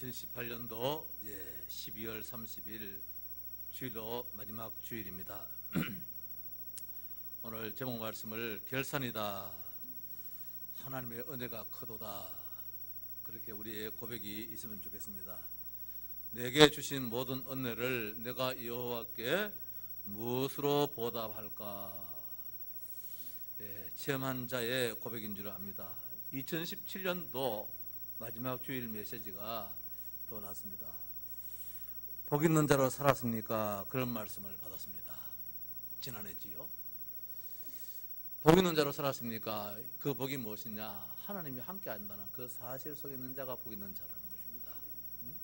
2018년도 12월 30일 주일로 마지막 주일입니다. 오늘 제목 말씀을 결산이다. 하나님의 은혜가 크도다. 그렇게 우리의 고백이 있으면 좋겠습니다. 내게 주신 모든 은혜를 내가 여호와께 무엇으로 보답할까? 예, 체험한 자의 고백인 줄 압니다. 2017년도 마지막 주일 메시지가 떠올랐습니다. 복 있는 자로 살았습니까? 그런 말씀을 받았습니다. 지난해지요. 복 있는 자로 살았습니까? 그 복이 무엇이냐? 하나님이 함께 한다는 그 사실 속에 있는 자가 복 있는 자라는 것입니다. 응?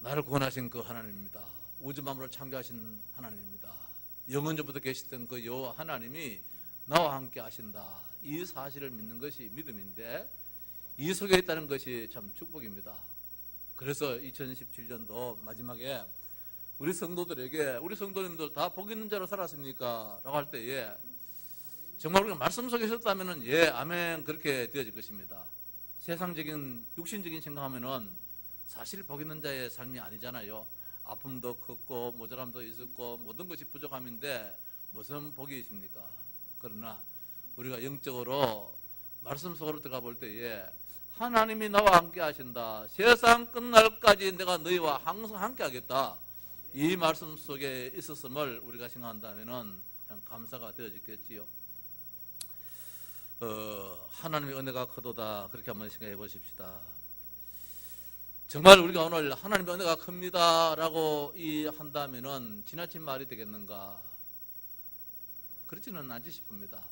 나를 구원하신 그 하나님입니다. 우주 만물을 창조하신 하나님입니다. 영원전부터 계시던 그 여호와 하나님이 나와 함께 하신다. 이 사실을 믿는 것이 믿음인데 이 속에 있다는 것이 참 축복입니다. 그래서 2017년도 마지막에 우리 성도들에게 우리 성도님들 다 복 있는 자로 살았습니까? 라고 할 때에 정말 우리가 말씀 속에 있었다면 예, 아멘 그렇게 되어질 것입니다. 세상적인 육신적인 생각하면은 사실 복 있는 자의 삶이 아니잖아요. 아픔도 컸고 모자람도 있었고 모든 것이 부족함인데 무슨 복이 있습니까? 그러나 우리가 영적으로 말씀 속으로 들어가 볼 때에 하나님이 나와 함께 하신다. 세상 끝날까지 내가 너희와 항상 함께 하겠다. 이 말씀 속에 있었음을 우리가 생각한다면은 참 감사가 되어지겠지요. 어, 하나님의 은혜가 크도다. 그렇게 한번 생각해 보십시다. 정말 우리가 오늘 하나님의 은혜가 큽니다라고 이 한다면은 지나친 말이 되겠는가? 그렇지는 않지 싶습니다.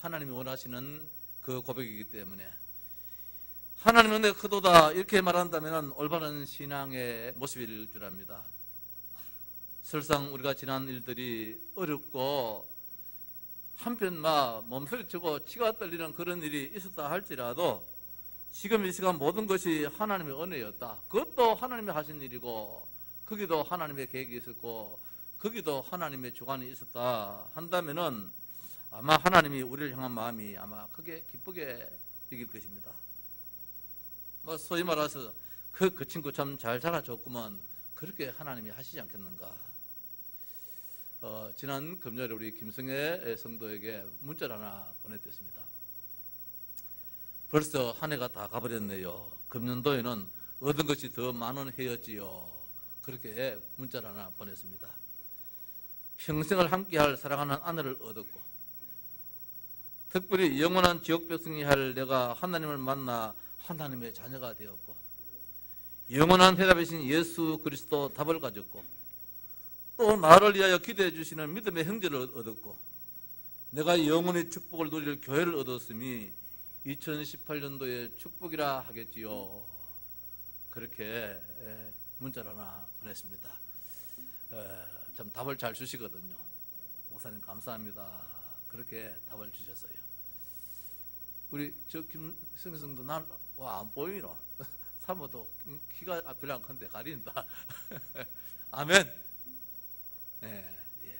하나님이 원하시는 그 고백이기 때문에 하나님의 은혜가 크도다 이렇게 말한다면 올바른 신앙의 모습일 줄 압니다. 설상 우리가 지난 일들이 어렵고 한편 막 몸서리치고 치가 떨리는 그런 일이 있었다 할지라도 지금 이 시간 모든 것이 하나님의 은혜였다. 그것도 하나님이 하신 일이고 거기도 하나님의 계획이 있었고 거기도 하나님의 주관이 있었다 한다면은 아마 하나님이 우리를 향한 마음이 아마 크게 기쁘게 이길 것입니다. 뭐 소위 말해서 그, 그 친구 참 잘 자라줬구먼 그렇게 하나님이 하시지 않겠는가? 어, 지난 금요일에 우리 김성애 성도에게 문자를 하나 보냈댔습니다. 벌써 한 해가 다 가버렸네요. 금년도에는 얻은 것이 더 많은 해였지요. 그렇게 문자를 하나 보냈습니다. 평생을 함께할 사랑하는 아내를 얻었고 특별히 영원한 지옥 백성이 할 내가 하나님을 만나 하나님의 자녀가 되었고 영원한 해답이신 예수 그리스도 답을 가졌고 또 나를 위하여 기대해 주시는 믿음의 형제를 얻었고 내가 영원의 축복을 누릴 교회를 얻었음이 2018년도의 축복이라 하겠지요. 그렇게 문자를 하나 보냈습니다. 참 답을 잘 주시거든요. 목사님 감사합니다. 그렇게 답을 주셨어요. 우리 저 김성성도 난와안 보이노. 사모도 키가 안 큰데 가린다. 아멘. 예, 예.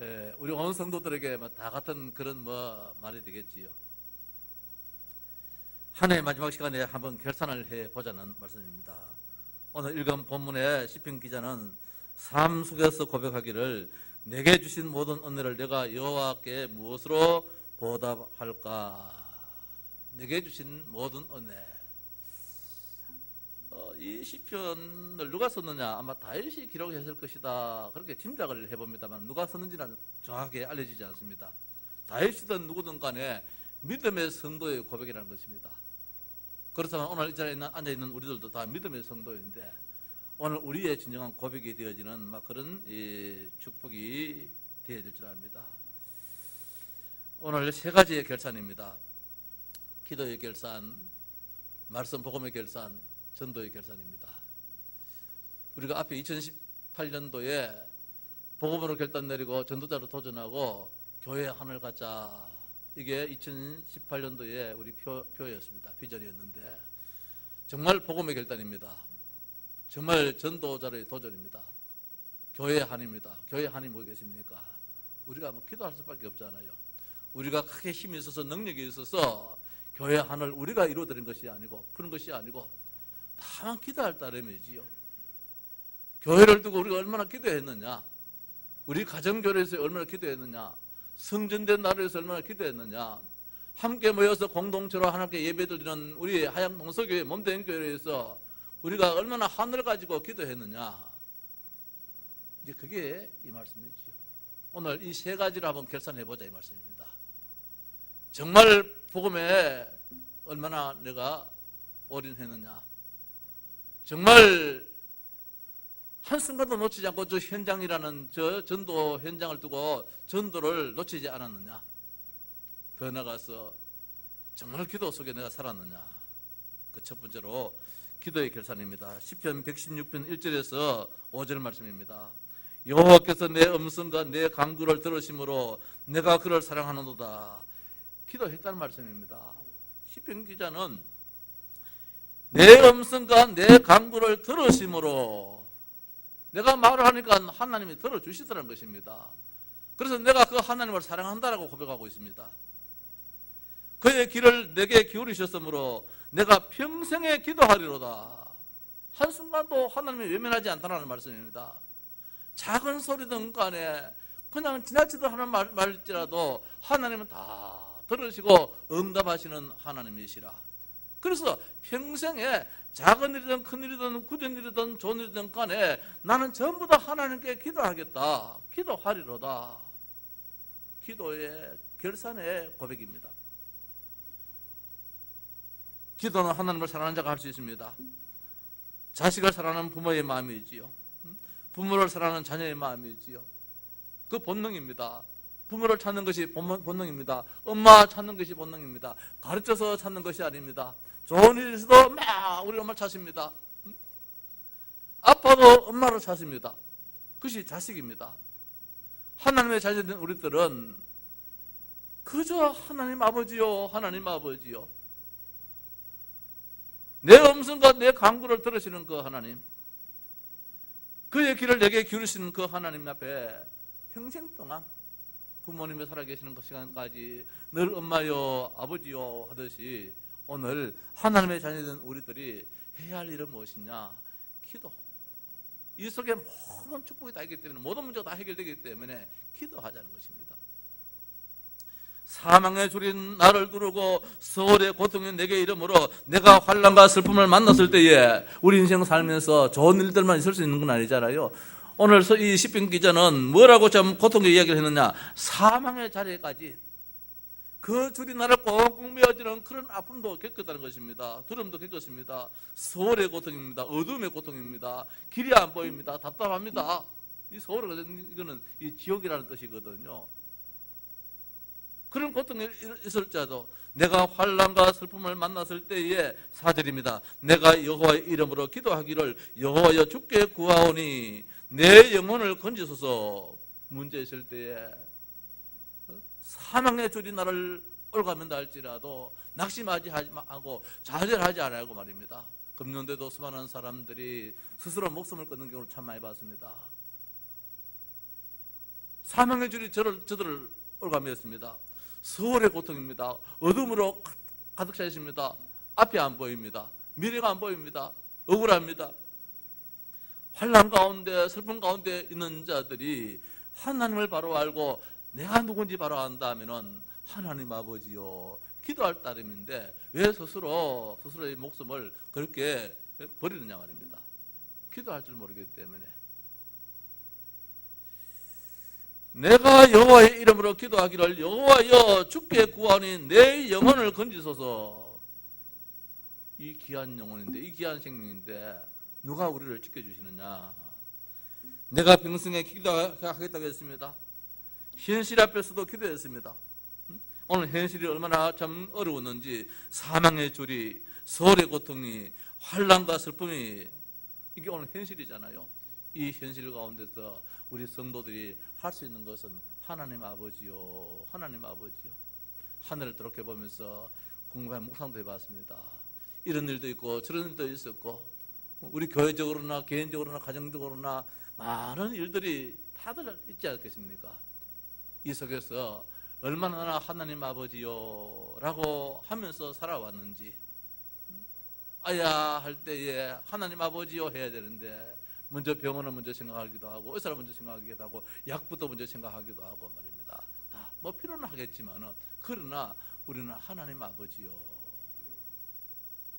예, 우리 온 성도들에게 뭐다 같은 그런 뭐 말이 되겠지요. 한해 마지막 시간에 한번 결산을 해 보자는 말씀입니다. 오늘 읽은 본문의 시편 기자는 삶 속에서 고백하기를 내게 주신 모든 은혜를 내가 여호와께 무엇으로 보답할까? 내게 주신 모든 은혜. 어, 이 시편을 누가 썼느냐? 아마 다윗이 기록했을 것이다. 그렇게 짐작을 해봅니다만 누가 썼는지는 정확하게 알려지지 않습니다. 다윗이든 누구든 간에 믿음의 성도의 고백이라는 것입니다. 그렇다면 오늘 이 자리에 앉아 있는 우리들도 다 믿음의 성도인데 오늘 우리의 진정한 고백이 되어지는 막 그런 축복이 되어질 줄 압니다. 오늘 세 가지의 결산입니다. 기도의 결산, 말씀 복음의 결산, 전도의 결산입니다. 우리가 앞에 2018년도에 복음으로 결단 내리고 전도자로 도전하고 교회 하늘 가자. 이게 2018년도에 우리 표, 표였습니다. 비전이었는데 정말 복음의 결단입니다. 정말 전도자의 도전입니다. 교회 한입니다. 교회 한이 뭐 계십니까? 우리가 뭐 기도할 수밖에 없잖아요. 우리가 크게 힘이 있어서 능력이 있어서 교회 하늘 우리가 이루어드린 것이 아니고 푸는 것이 아니고 다만 기도할 따름이지요. 교회를 두고 우리가 얼마나 기도했느냐? 우리 가정교회에서 얼마나 기도했느냐? 성전된 나라에서 얼마나 기도했느냐? 함께 모여서 공동체로 하나님께 예배드리는 우리 하양 동서교회 몸된 교회에서 우리가 얼마나 하늘 가지고 기도했느냐? 이제 그게 이 말씀이지요. 오늘 이 세 가지를 한번 결산해 보자 이 말씀입니다. 정말 복음에 얼마나 내가 올인했느냐? 정말 한순간도 놓치지 않고 저 현장이라는 저 전도 현장을 두고 전도를 놓치지 않았느냐? 더 나가서 정말 기도 속에 내가 살았느냐? 그 첫 번째로 기도의 결산입니다. 시편 116편 1절에서 5절 말씀입니다. 여호와께서 내 음성과 내 간구를 들으심으로 내가 그를 사랑하는도다. 기도했다는 말씀입니다. 시편 기자는 내 음성과 내 간구를 들으심으로 내가 말을 하니까 하나님이 들어주시더라는 것입니다. 그래서 내가 그 하나님을 사랑한다라고 고백하고 있습니다. 그의 길을 내게 기울이셨으므로 내가 평생에 기도하리로다. 한순간도 하나님이 외면하지 않다는 말씀입니다. 작은 소리든 간에 그냥 지나치듯 하는 말, 말일지라도 하나님은 다 들으시고 응답하시는 하나님이시라. 그래서 평생에 작은 일이든 큰 일이든 굳은 일이든 좋은 일이든 간에 나는 전부 다 하나님께 기도하겠다. 기도하리로다. 기도의 결산의 고백입니다. 기도는 하나님을 사랑하는 자가 할 수 있습니다. 자식을 사랑하는 부모의 마음이지요. 부모를 사랑하는 자녀의 마음이지요. 그 본능입니다. 부모를 찾는 것이 본- 본능입니다. 엄마 찾는 것이 본능입니다. 가르쳐서 찾는 것이 아닙니다. 좋은 일이 있어도 막 우리 엄마 찾습니다. 음? 아빠도 엄마를 찾습니다. 그것이 자식입니다. 하나님의 자녀된 우리들은 그저 하나님 아버지요, 하나님 아버지요. 내 음성과 내 강구를 들으시는 그 하나님, 그의 길을 내게 기울이시는 그 하나님 앞에 평생 동안 부모님이 살아계시는 그 시간까지 늘 엄마요, 아버지요 하듯이 오늘 하나님의 자녀된 우리들이 해야 할 일은 무엇이냐? 기도. 이 속에 모든 축복이 다 있기 때문에 모든 문제가 다 해결되기 때문에 기도하자는 것입니다. 사망의 줄인 나를 두르고 서울의 고통이 내게 이름으로 내가 환란과 슬픔을 만났을 때에 우리 인생 살면서 좋은 일들만 있을 수 있는 건 아니잖아요. 오늘 이 시편 기자는 뭐라고 참 고통의 이야기를 했느냐? 사망의 자리까지 그 줄이 나를 꽁꽁 메어지는 그런 아픔도 겪었다는 것입니다. 두려움도 겪었습니다. 서울의 고통입니다. 어둠의 고통입니다. 길이 안 보입니다. 답답합니다. 이 서울은 이거는 이 지옥이라는 뜻이거든요. 그런 고통이 있을지라도 내가 환란과 슬픔을 만났을 때에 사절입니다. 내가 여호와의 이름으로 기도하기를 여호와여 주께 구하오니 내 영혼을 건지소서 문제 있을 때에 사망의 줄이 나를 올가면다 할지라도 낙심하지 하고 좌절하지 않고 말입니다. 금년대도 수많은 사람들이 스스로 목숨을 끊는 경우를 참 많이 봤습니다. 사망의 줄이 저를 저들을 올가매었습니다. 서울의 고통입니다. 어둠으로 가득 차 있습니다. 앞이 안 보입니다. 미래가 안 보입니다. 억울합니다. 환란 가운데 슬픔 가운데 있는 자들이 하나님을 바로 알고 내가 누군지 바로 안다면은 하나님 아버지요. 기도할 따름인데 왜 스스로 스스로의 목숨을 그렇게 버리느냐 말입니다. 기도할 줄 모르기 때문에. 내가 여호와의 이름으로 기도하기를 여호와여 주께 구하니 내 영혼을 건지소서. 이 귀한 영혼인데 이 귀한 생명인데 누가 우리를 지켜주시느냐? 내가 평생에 기도하겠다고 했습니다. 현실 앞에서도 기도했습니다. 오늘 현실이 얼마나 참 어려웠는지 사망의 줄이 서울의 고통이 환란과 슬픔이 이게 오늘 현실이잖아요. 이 현실 가운데서 우리 성도들이 할 수 있는 것은 하나님 아버지요, 하나님 아버지요. 하늘을 돌아켜 보면서 공부한 묵상도 해봤습니다. 이런 일도 있고 저런 일도 있었고 우리 교회적으로나 개인적으로나 가정적으로나 많은 일들이 다들 있지 않겠습니까? 이 속에서 얼마나 나 하나님 아버지요 라고 하면서 살아왔는지 아야 할 때에 하나님 아버지요 해야 되는데 먼저 병원을 먼저 생각하기도 하고 의사를 먼저 생각하기도 하고 약부터 먼저 생각하기도 하고 말입니다. 다 뭐 필요는 하겠지만은 그러나 우리는 하나님 아버지요.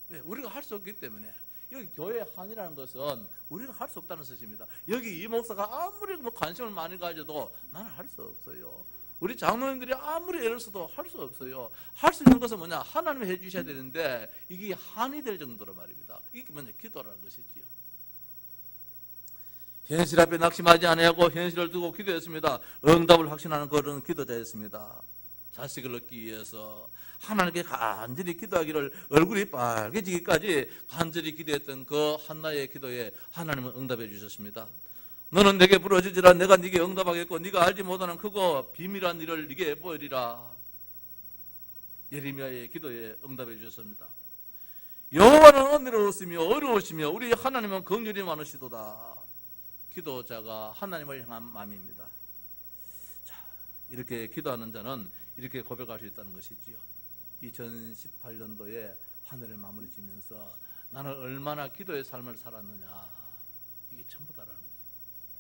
왜? 우리가 할 수 없기 때문에 여기 교회 한이라는 것은 우리가 할 수 없다는 뜻입니다. 여기 이 목사가 아무리 뭐 관심을 많이 가져도 나는 할 수 없어요. 우리 장로님들이 아무리 애를 써도 할 수 없어요. 할 수 있는 것은 뭐냐? 하나님이 해 주셔야 되는데 이게 한이 될 정도로 말입니다. 이게 뭐냐? 기도라는 것이지요. 현실 앞에 낙심하지 아니하고 현실을 두고 기도했습니다. 응답을 확신하는 그런 기도자였습니다. 자식을 얻기 위해서 하나님께 간절히 기도하기를 얼굴이 빨개지기까지 간절히 기도했던 그 한나의 기도에 하나님은 응답해 주셨습니다. 너는 내게 부러지지라 내가 네게 응답하겠고 네가 알지 못하는 크고 비밀한 일을 네게 보이리라. 예레미야의 기도에 응답해 주셨습니다. 여호와는 은혜로우시며 어려우시며 우리 하나님은 긍휼이 많으시도다. 기도자가 하나님을 향한 마음입니다. 자, 이렇게 기도하는 자는 이렇게 고백할 수 있다는 것이지요. 2018년도에 한 해를 마무리 지면서 나는 얼마나 기도의 삶을 살았느냐. 이게 전부다라는 거예요.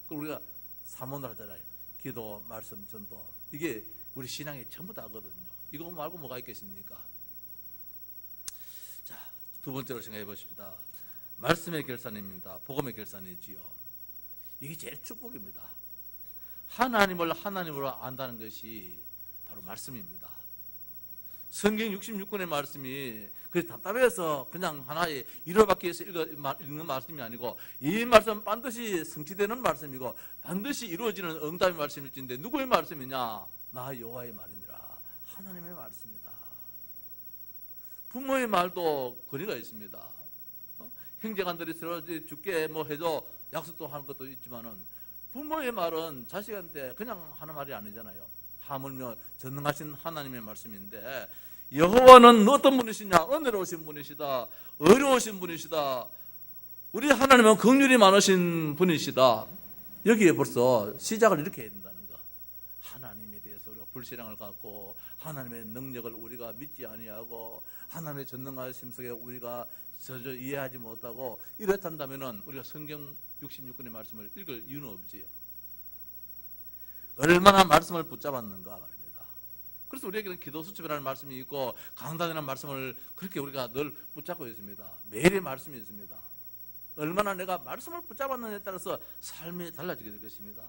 그 우리가 사문을 하잖아요. 기도, 말씀, 전도. 이게 우리 신앙의 전부 다거든요. 이거 말고 뭐가 있겠습니까? 자, 두 번째로 생각해 보십시다. 말씀의 결산입니다. 복음의 결산이지요. 이게 제일 축복입니다. 하나님을 하나님으로 안다는 것이 바로 말씀입니다. 성경 66권의 말씀이 그 답답해서 그냥 하나의 일어받기 읽어, 읽는 말씀이 아니고 이 말씀은 반드시 성취되는 말씀이고 반드시 이루어지는 응답의 말씀일진데 누구의 말씀이냐? 나 여호와의 말이니라. 하나님의 말씀이다. 부모의 말도 거리가 있습니다. 어? 형제간들이 서로 죽게 뭐 해도 약속도 하는 것도 있지만은 부모의 말은 자식한테 그냥 하는 말이 아니잖아요. 하물며 전능하신 하나님의 말씀인데 여호와는 어떤 분이시냐? 은혜로우신 분이시다. 어려우신 분이시다. 우리 하나님은 긍휼이 많으신 분이시다. 여기에 벌써 시작을 이렇게 된다는 거. 하나님에 대해서 우리가 불신앙을 갖고 하나님의 능력을 우리가 믿지 아니하고 하나님의 전능하심 속에 우리가 전혀 이해하지 못하고 이렇단다면은 우리가 성경 66권의 말씀을 읽을 이유는 없지요. 얼마나 말씀을 붙잡았는가 말입니다. 그래서 우리에게는 기도 수첩이라는 말씀이 있고 강단이라는 말씀을 그렇게 우리가 늘 붙잡고 있습니다. 매일의 말씀이 있습니다. 얼마나 내가 말씀을 붙잡았느냐에 따라서 삶이 달라지게 될 것입니다.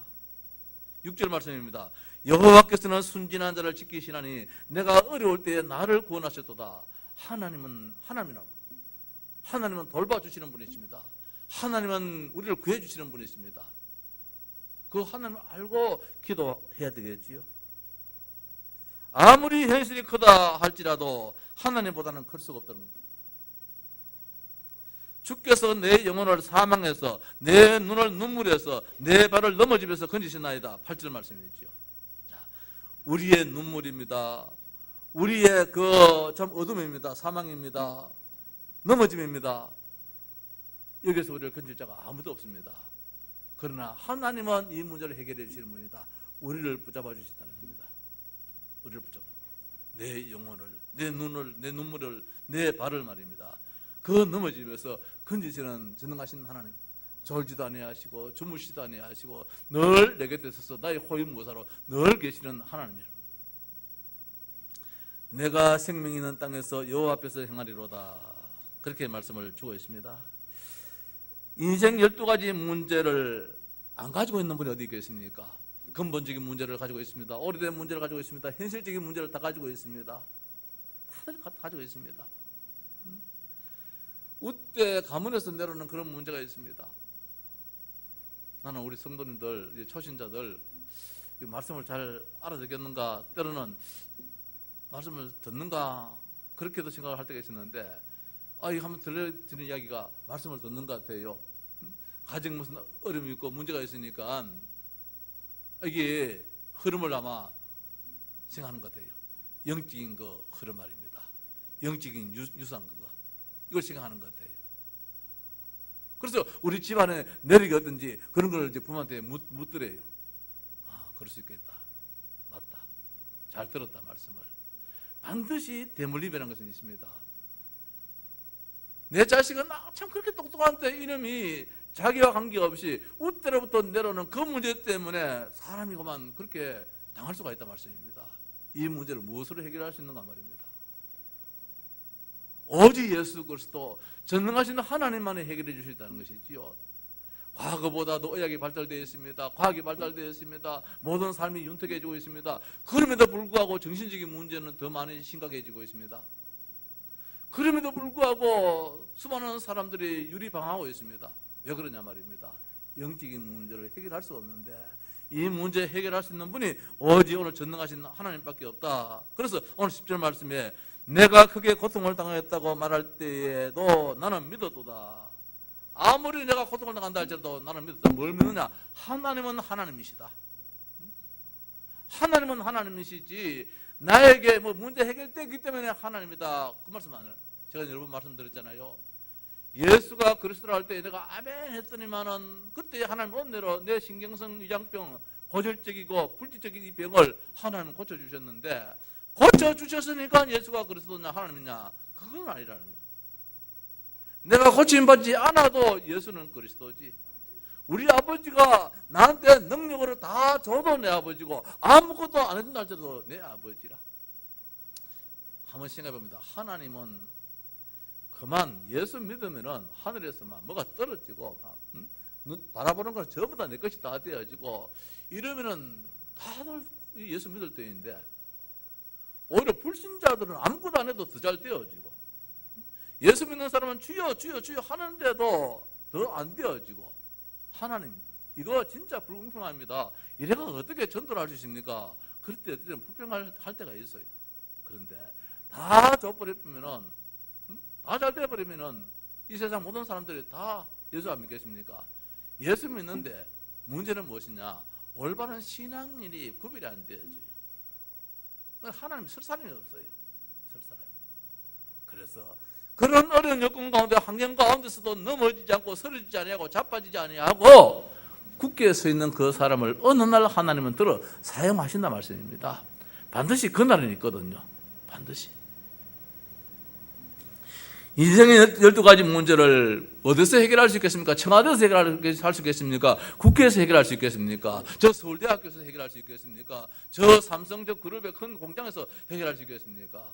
6절 말씀입니다. 여호와께서는 순진한 자를 지키시나니 내가 어려울 때에 나를 구원하셨도다. 하나님은 하나님은 하나님은 돌봐주시는 분이십니다. 하나님은 우리를 구해주시는 분이십니다. 그 하나님을 알고 기도해야 되겠지요. 아무리 현실이 크다 할지라도 하나님보다는 클 수가 없다는 겁니다. 주께서 내 영혼을 사망해서 내 눈을 눈물에서 내 발을 넘어지면서 건지시나이다. 8절 말씀이지요. 자, 우리의 눈물입니다. 우리의 그 참 어둠입니다. 사망입니다. 넘어짐입니다. 여기서 우리를 건질 자가 아무도 없습니다. 그러나 하나님은 이 문제를 해결해 주시는 분이다. 우리를 붙잡아 주신다는 겁니다. 우리를 붙잡아. 내 영혼을, 내 눈을, 내 눈물을, 내 발을 말입니다. 그 넘어지면서 건지시는 전능하신 하나님. 졸지도 아니하시고 주무시도 아니하시고 늘 내 곁에 서서 나의 호위무사로 늘 계시는 하나님이라. 내가 생명 있는 땅에서 여호와 앞에서 행하리로다. 그렇게 말씀을 주고 있습니다. 인생 12가지 문제를 안 가지고 있는 분이 어디 있겠습니까? 근본적인 문제를 가지고 있습니다. 오래된 문제를 가지고 있습니다. 현실적인 문제를 다 가지고 있습니다. 다들 가, 가지고 있습니다. 음? 우때 가문에서 내려오는 그런 문제가 있습니다. 나는 우리 성도님들, 초신자들 말씀을 잘 알아듣겠는가 때로는 말씀을 듣는가 그렇게도 생각을 할 때가 있었는데 아, 이거 한번 들려드리는 이야기가 말씀을 듣는 것 같아요. 가정 무슨 어려움이 있고 문제가 있으니까 이게 흐름을 아마 생각하는 것 같아요. 영적인 그 흐름 말입니다. 영적인 유, 그거. 이걸 생각하는 것 같아요. 그래서 우리 집안에 내력이 어떤지 그런 걸 이제 부모한테 묻, 묻더래요. 아, 그럴 수 있겠다. 맞다. 잘 들었다 말씀을. 반드시 대물림이라는 것은 있습니다. 내 자식은 아, 참 그렇게 똑똑한데 이놈이 자기와 관계없이 웃대로부터 내려오는 그 문제 때문에 사람이 그만 그렇게 당할 수가 있다 말씀입니다. 이 문제를 무엇으로 해결할 수 있는가 말입니다. 오직 예수 그리스도 전능하신 하나님만이 해결해 주실 수 있다는 것이지요. 과거보다도 의학이 발달되어 있습니다. 과학이 발달되어 있습니다. 모든 삶이 윤택해지고 있습니다. 그럼에도 불구하고 정신적인 문제는 더 많이 심각해지고 있습니다. 그럼에도 불구하고 수많은 사람들이 유리방하고 있습니다. 왜 그러냐 말입니다. 영적인 문제를 해결할 수가 없는데 이 문제 해결할 수 있는 분이 오직 오늘 전능하신 하나님밖에 없다. 그래서 오늘 10절 말씀에 내가 크게 고통을 당했다고 말할 때에도 나는 믿었도다. 아무리 내가 고통을 당한다 할지라도 나는 믿었다. 뭘 믿느냐? 하나님은 하나님이시다. 하나님은 하나님이시지 나에게 뭐 문제 해결되기 때문에 하나님이다. 그 말씀 안 해요. 제가 여러 번 말씀드렸잖아요. 예수가 그리스도를 할때 내가 아멘 했더니만은 그때 하나님 은혜로 내 신경성 위장병 고질적이고 불치적인 이 병을 하나님 고쳐 주셨는데 고쳐 주셨으니까 예수가 그리스도냐 하나님이냐 그건 아니라는 거예요. 내가 고침 받지 않아도 예수는 그리스도지. 우리 아버지가 나한테 능력으로 다 줘도 내 아버지고 아무것도 안 해준다 할지라도 내 아버지라. 한번 생각해 봅니다. 하나님은 그만 예수 믿으면은 하늘에서만 뭐가 떨어지고 막, 응? 눈 바라보는 건 전부 다 내 것이 다 되어지고 이러면은 다들 예수 믿을 때인데 오히려 불신자들은 아무것도 안 해도 더 잘 되어지고 예수 믿는 사람은 주여 주여 주여 하는데도 더 안 되어지고 하나님 이거 진짜 불공평합니다. 이래가 어떻게 전도를 할 수 있습니까? 그럴 때 때는 불평할 할 때가 있어요. 그런데 다 줘버리면은 다 잘 돼버리면은 이 세상 모든 사람들이 다 예수 안 믿겠습니까? 예수 믿는데 문제는 무엇이냐? 올바른 신앙인이 구별이 안 되어져요. 하나님 쓸 사람이 없어요. 쓸 사람이. 그래서 그런 어려운 여건 가운데 환경 가운데서도 넘어지지 않고 쓰러지지 아니하고 자빠지지 아니하고 굳게 서 있는 그 사람을 어느 날 하나님은 들어 사용하신다 말씀입니다. 반드시 그날은 있거든요. 반드시. 인생의 열두 가지 문제를 어디서 해결할 수 있겠습니까? 청와대에서 해결할 수 있겠습니까? 국회에서 해결할 수 있겠습니까? 저 서울대학교에서 해결할 수 있겠습니까? 저 삼성 저 그룹의 큰 공장에서 해결할 수 있겠습니까?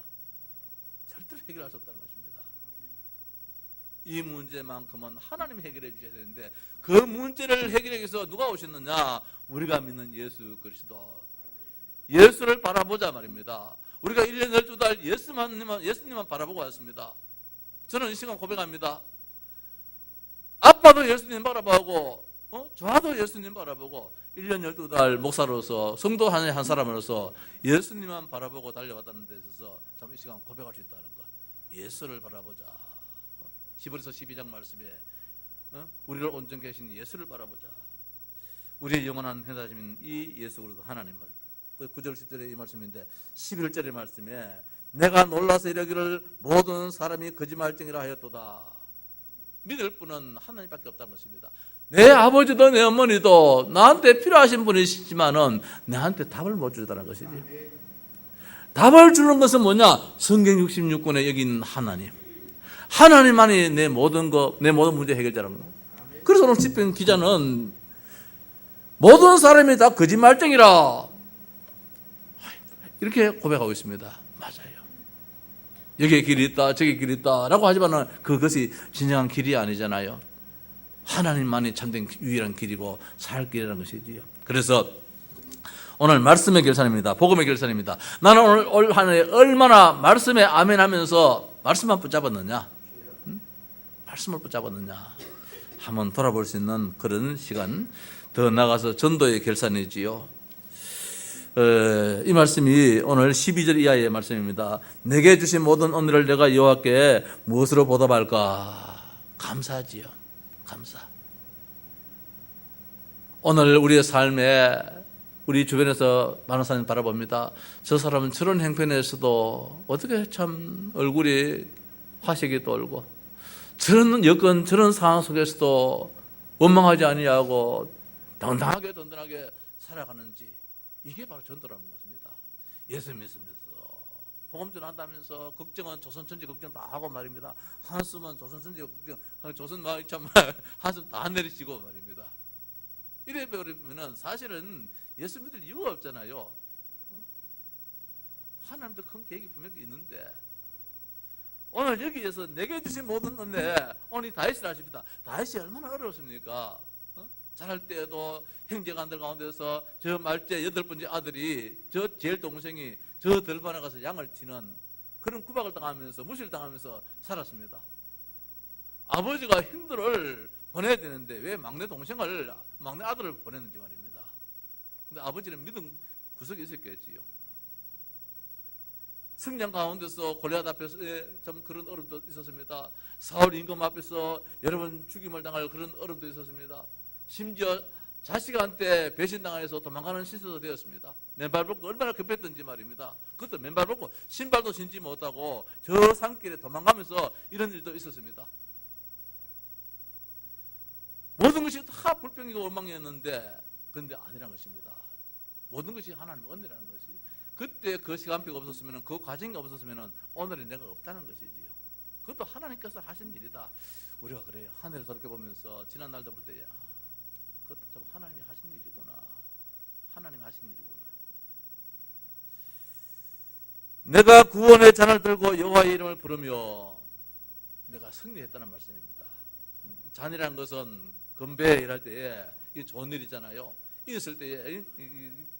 절대로 해결할 수 없다는 것입니다. 이 문제만큼은 하나님 해결해 주셔야 되는데 그 문제를 해결하기 위해서 누가 오셨느냐? 우리가 믿는 예수 그리스도. 예수를 바라보자 말입니다. 우리가 1년 12달 예수만, 예수님만 바라보고 왔습니다. 저는 이 시간 고백합니다. 아빠도 예수님 바라보고, 어? 저도 예수님 바라보고, 1년 12달 목사로서, 성도 한, 한 사람으로서 예수님만 바라보고 달려왔다는 데 있어서 참 이 시간 고백할 수 있다는 것. 예수를 바라보자. 히브리서 12장 말씀에 어? 우리를 온전 계신 예수를 바라보자. 우리의 영원한 해답인 이 예수 그리스도 하나님 말. 그 9절 10절의 이 말씀인데 11절의 말씀에 내가 놀라서 이러기를 모든 사람이 거짓말쟁이라 하였도다. 믿을 분은 하나님밖에 없다는 것입니다. 내 아버지도 내 어머니도 나한테 필요하신 분이시지만은 내한테 답을 못 주다는 것이지. 답을 주는 것은 뭐냐? 성경 66권에 여기 있는 하나님. 하나님만이 내 모든 거, 내 모든 문제 해결자라는 거. 그래서 오늘 집행 기자는 모든 사람이 다 거짓말쟁이라 이렇게 고백하고 있습니다. 여기에 길이 있다, 저기 길이 있다 라고 하지만은 그것이 진정한 길이 아니잖아요. 하나님만이 참된 유일한 길이고 살 길이라는 것이지요. 그래서 오늘 말씀의 결산입니다. 복음의 결산입니다. 나는 오늘 올 한해 얼마나 말씀에 아멘 하면서 말씀만 붙잡았느냐? 응? 말씀을 붙잡았느냐? 한번 돌아볼 수 있는 그런 시간 더 나가서 전도의 결산이지요. 어, 이 말씀이 오늘 12절 이하의 말씀입니다. 내게 주신 모든 은혜를 내가 여호와께 무엇으로 보답할까? 감사지요. 감사. 오늘 우리의 삶에 우리 주변에서 많은 사람이 바라봅니다. 저 사람은 저런 행편에서도 어떻게 참 얼굴이 화색이 돌고 저런 여건 저런 상황 속에서도 원망하지 아니하고 당당하게 든든하게 살아가는지 이게 바로 전도라는 것입니다. 예수 믿으면서 복음 전 한다면서 걱정은 조선 천지 걱정 다 하고 말입니다. 한숨은 조선 천지 걱정, 조선 막참 한숨 다 내리시고 말입니다. 이래 버리면은 사실은 예수 믿을 이유가 없잖아요. 하나님도 큰 계획이 분명히 있는데 오늘 여기에서 내게 주신 모든 은혜 오늘 다윗을 하십니다. 다윗이 얼마나 어려웠습니까? 어? 자랄 때에도 형제간들 가운데서 저 말제 여덟 번째 아들이 저 제일 동생이 저 들반에 가서 양을 치는 그런 구박을 당하면서 무시를 당하면서 살았습니다. 아버지가 형들을 보내야 되는데 왜 막내 동생을 막내 아들을 보냈는지 말입니다. 근데 아버지는 믿음 구석이 있었겠지요. 승량 가운데서 골리앗 앞에서 예, 참 그런 어려움도 있었습니다. 사울 임금 앞에서 여러분 죽임을 당할 그런 어려움도 있었습니다. 심지어 자식한테 배신당해서 도망가는 시대도 되었습니다. 맨발 벗고 얼마나 급했던지 말입니다. 그것도 맨발 벗고 신발도 신지 못하고 저 산길에 도망가면서 이런 일도 있었습니다. 모든 것이 다 불평이고 원망이었는데 그런데 아니란 것입니다. 모든 것이 하나님의 은혜라는 것이 그때 그 시간표가 없었으면 그 과정이 없었으면 오늘의 내가 없다는 것이지요. 그것도 하나님께서 하신 일이다. 우리가 그래요. 하늘을 돌아보면서 지난 날도 볼 때야. 그것도 참 하나님이 하신 일이구나. 하나님이 하신 일이구나. 내가 구원의 잔을 들고 여호와의 이름을 부르며 내가 승리했다는 말씀입니다. 잔이라는 것은 건배 일할 때에 이 좋은 일이잖아요. 이었을 때에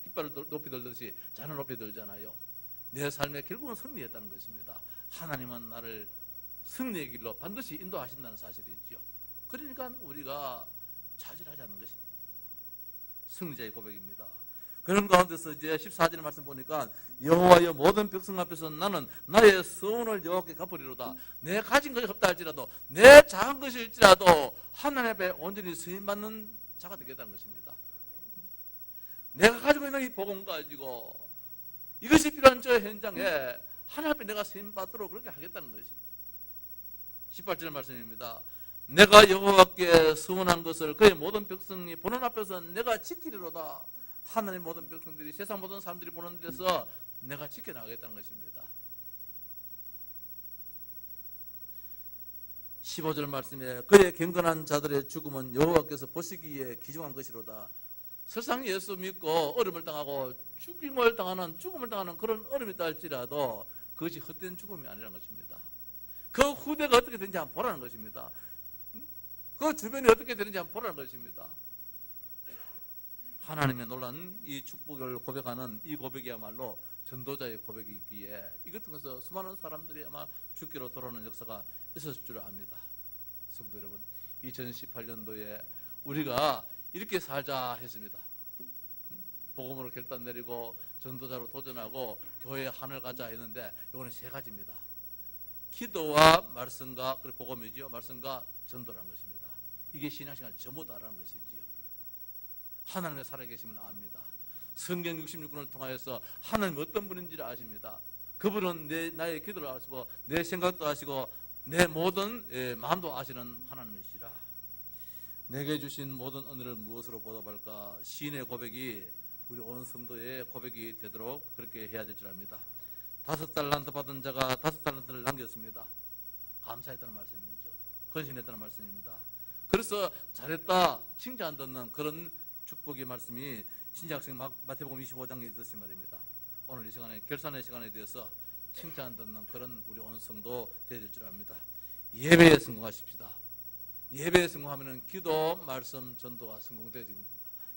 깃발을 높이 들듯이 잔을 높이 들잖아요. 내 삶에 결국은 승리했다는 것입니다. 하나님은 나를 승리의 길로 반드시 인도하신다는 사실이죠. 그러니까 우리가 좌절하지 않는 것이 승리자의 고백입니다. 그런 가운데서 이제 14절의 말씀 보니까 여호와여 모든 백성 앞에서 나는 나의 서원을 여호와께 갚으리로다. 내 가진 것이 없다 할지라도 내 작은 것일지라도 하나님 앞에 온전히 쓰임 받는 자가 되겠다는 것입니다. 내가 가지고 있는 이 복음 가지고 이것이 필요한 저 현장에 하나님 앞에 내가 쓰임 받도록 그렇게 하겠다는 것이죠. 18절 말씀입니다. 내가 여호와께 서원한 것을 그의 모든 백성이 보는 앞에서 내가 지키리로다. 하나님 모든 백성들이 세상 모든 사람들이 보는 데서 내가 지켜나가겠다는 것입니다. 15절 말씀에 그의 경건한 자들의 죽음은 여호와께서 보시기에 기중한 것이로다. 세상 예수 믿고 어려움을 당하고 죽임을 당하는 죽음을 당하는 그런 어려움이 있다 할지라도 그것이 헛된 죽음이 아니라는 것입니다. 그 후대가 어떻게 되는지 한번 보라는 것입니다. 그 주변이 어떻게 되는지 한번 보라는 것입니다. 하나님의 놀란 이 축복을 고백하는 이 고백이야말로 전도자의 고백이기에 이것 통해서 수많은 사람들이 아마 죽기로 돌아오는 역사가 있었을 줄 압니다. 성도 여러분, 2018년도에 우리가 이렇게 살자 했습니다. 복음으로 결단 내리고 전도자로 도전하고 교회 하늘 가자 했는데 이거는 세 가지입니다. 기도와 말씀과 그리고 복음이지요. 말씀과 전도라는 것입니다. 이게 신앙생활 전부 다라는 것이지요. 하나님의 살아계심을 압니다. 성경 66권을 통하여서 하나님 어떤 분인지를 아십니다. 그분은 내 나의 기도를 아시고 내 생각도 아시고 내 모든 예, 마음도 아시는 하나님이시라. 내게 주신 모든 은혜를 무엇으로 보답할까? 시인의 고백이 우리 온 성도의 고백이 되도록 그렇게 해야 될 줄 압니다. 다섯 달란트 받은 자가 다섯 달란트를 남겼습니다. 감사했다는 말씀이죠. 헌신했다는 말씀입니다. 그래서 잘했다 칭찬 듣는 그런 축복의 말씀이 신약성 마태복음 25장에 있듯이 말입니다. 오늘 이 시간에 결산의 시간에 대해서 칭찬 듣는 그런 우리 온 성도 되야 될줄 압니다. 예배에 성공하십시다. 예배에 성공하면 기도, 말씀, 전도가 성공되어집니다.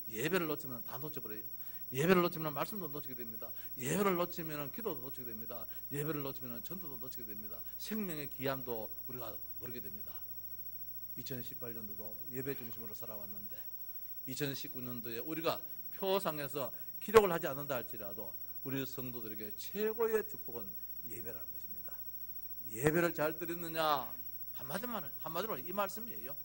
예배를 놓치면 다 놓쳐버려요. 예배를 놓치면 말씀도 놓치게 됩니다. 예배를 놓치면 기도도 놓치게 됩니다. 예배를 놓치면 전도도 놓치게 됩니다. 생명의 귀함도 우리가 모르게 됩니다. 2018년도도 예배 중심으로 살아왔는데 2019년도에 우리가 표상에서 기록을 하지 않는다 할지라도 우리 성도들에게 최고의 축복은 예배라는 것입니다. 예배를 잘 드렸느냐 한마디만 한마디로 이 말씀이에요.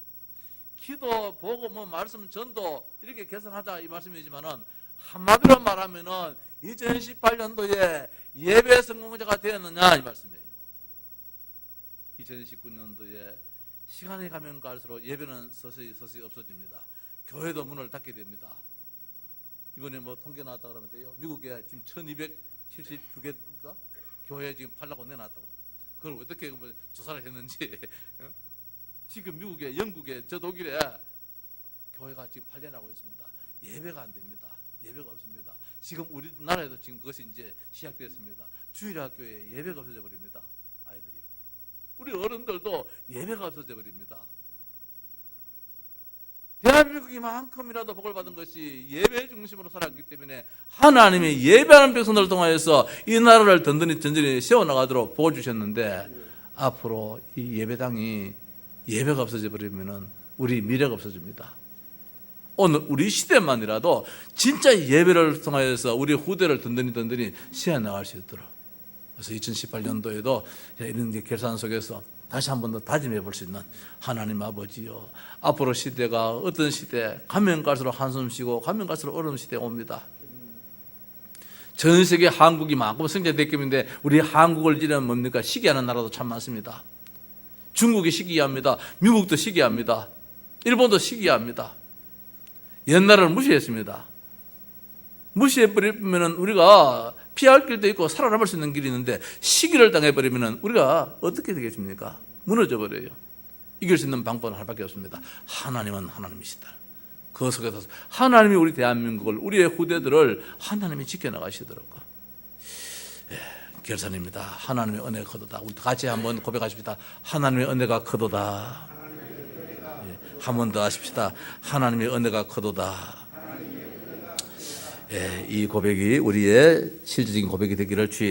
기도 보고 뭐 말씀 전도 이렇게 개선하자 이 말씀이지만은 한마디로 말하면은 2018년도에 예배 성공자가 되었느냐 이 말씀이에요. 2019년도에 시간이 가면 갈수록 예배는 서서히 서서히 없어집니다. 교회도 문을 닫게 됩니다. 이번에 뭐 통계 나왔다 그러면 돼요. 미국에 지금 1200 72개가 교회 지금 팔라고 내놨다고. 그걸 어떻게 뭐 조사를 했는지. 어? 지금 미국에, 영국에, 저 독일에 교회가 지금 팔려나고 있습니다. 예배가 안 됩니다. 예배가 없습니다. 지금 우리나라에도 지금 그것이 이제 시작됐습니다. 주일학교에 예배가 없어져 버립니다. 우리 어른들도 예배가 없어져 버립니다. 대한민국이 만큼이라도 복을 받은 것이 예배 중심으로 살았기 때문에 하나님이 예배하는 백성들을 통하여서 이 나라를 든든히 든든히 세워나가도록 복을 주셨는데 앞으로 이 예배당이 예배가 없어져 버리면은 우리 미래가 없어집니다. 오늘 우리 시대만이라도 진짜 예배를 통하여서 우리 후대를 든든히 든든히 세워나갈 수 있도록 그래서 2018년도에도 이런 게 결산 속에서 다시 한 번 더 다짐해 볼 수 있는 하나님 아버지요. 앞으로 시대가 어떤 시대, 가면 갈수록 한숨 쉬고 가면 갈수록 어려운 시대 옵니다. 전 세계 한국이 성장됐기 때문에 우리 한국을 지내면 뭡니까? 시기하는 나라도 참 많습니다. 중국이 시기합니다. 미국도 시기합니다. 일본도 시기합니다. 옛날을 무시했습니다. 무시해버리면 우리가 피할 길도 있고 살아남을 수 있는 길이 있는데 시기를 당해버리면 우리가 어떻게 되겠습니까? 무너져 버려요. 이길 수 있는 방법은 하나밖에 없습니다. 하나님은 하나님이시다. 그 속에서 하나님이 우리 대한민국을 우리의 후대들을 하나님이 지켜나가시도록 예, 결산입니다. 하나님의 은혜가 크도다. 우리 같이 한번 고백하십시다. 하나님의 은혜가 크도다. 예, 한번 더 하십시다. 하나님의 은혜가 크도다. 예, 이 고백이 우리의 실질적인 고백이 되기를 주의